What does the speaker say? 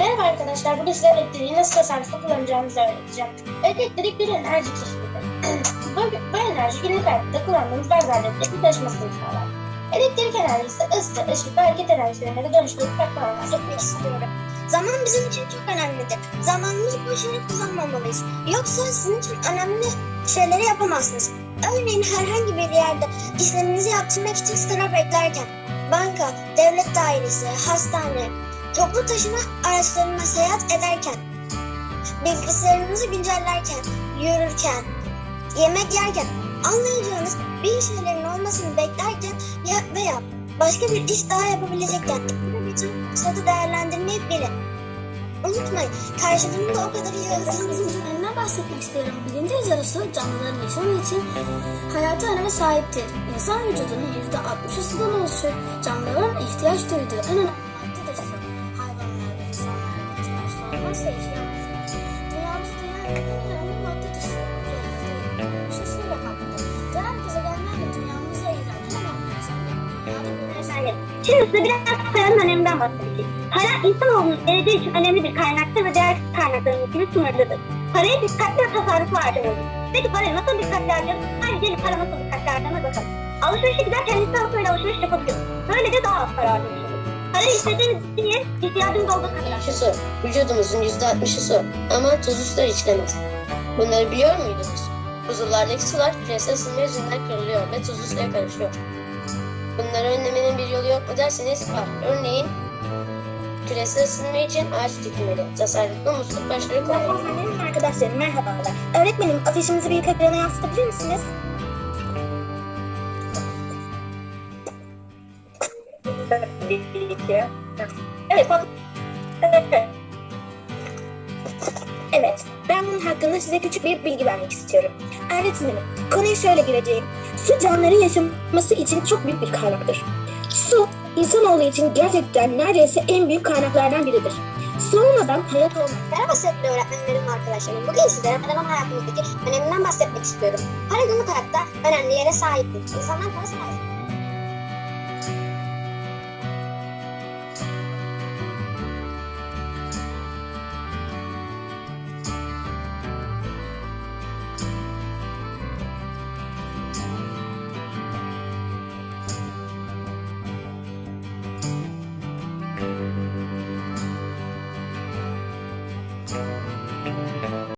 Merhaba arkadaşlar, bugün size elektriği nasıl tasarruflu kullanacağımızı öğreteceğim. Elektrik bir enerji çeşididir. bu, bu enerji günlük hayatta kullandığımız bazı aletlerin taşımasını sağlar. Elektrik enerjisi ısı, ışık ve hareket enerjilerine dönüştürüp farklı bahsetmek istiyorum. Zaman bizim için çok önemlidir. Zamanımızı boş yere kullanmamalıyız. Yoksa sizin için önemli şeyleri yapamazsınız. Örneğin herhangi bir yerde işleminizi yaptırmak için sıra beklerken, banka, devlet dairesi, hastane, toplu taşıma araçlarına seyahat ederken, bilgisayarınızı güncellerken, yürürken, yemek yerken, anlayacağınız bir şeylerin olmasını beklerken ya veya başka bir iş daha yapabilecekken bütün fırsatı değerlendirmeyi bilin. Unutmayın, karşılığında o kadar iyi önünden bahsetmek isterim. Birinci yazarısı canlıların yaşamı için hayata öneme sahiptir. İnsan vücudunun %60'ı sudan oluşur. Canlıların ihtiyaç duyduğu en önemli Şimdi size biraz paranın öneminden bahsedeceğim. Para insanoğlunun geleceği için önemli bir kaynaktır ve diğer kaynakların gibi sınırlıdır. Parayı dikkatli ve tasarruflu harcamalıyız. Peki parayı nasıl dikkatli? Hadi gelin para nasıl dikkatli harcanır bakalım. Alışverişe giderken liste alışverişle alışveriş yapabiliriz. Böylece daha az para harcamış istediğiniz için yer, ihtiyacınız olduğu kadar. Şu su, vücudumuzun yüzde altmışı su ama tuzlu sular içilemez. Bunları biliyor muydunuz? Buzullardaki sular küresel ısınma yüzünden kırılıyor ve tuzlu suya karışıyor. Bunları önlemenin bir yolu yok mu derseniz var. Örneğin küresel ısınma için ağaç dikilmeli. Tasarruflu musluk başları koymalı. Öğretmenim arkadaşlarım merhabalar. Öğretmenim afişimizi büyük ekrana yansıtabilir misiniz? Evet, bak. Evet. Evet, ben bunun hakkında size küçük bir bilgi vermek istiyorum. Öğretmenim, konuya şöyle gireceğim. Su canlıların yaşaması için çok büyük bir kaynaktır. Su, insanoğlu için gerçekten neredeyse en büyük kaynaklardan biridir. Su olmadan hayat olmaz. Merhaba sevgili öğretmenlerim ve arkadaşlarım. Bugün sizlere paradan hayatımızdaki öneminden bahsetmek istiyorum. Para günlük hayatta önemli yere sahiptir. İnsanlar para sayesinde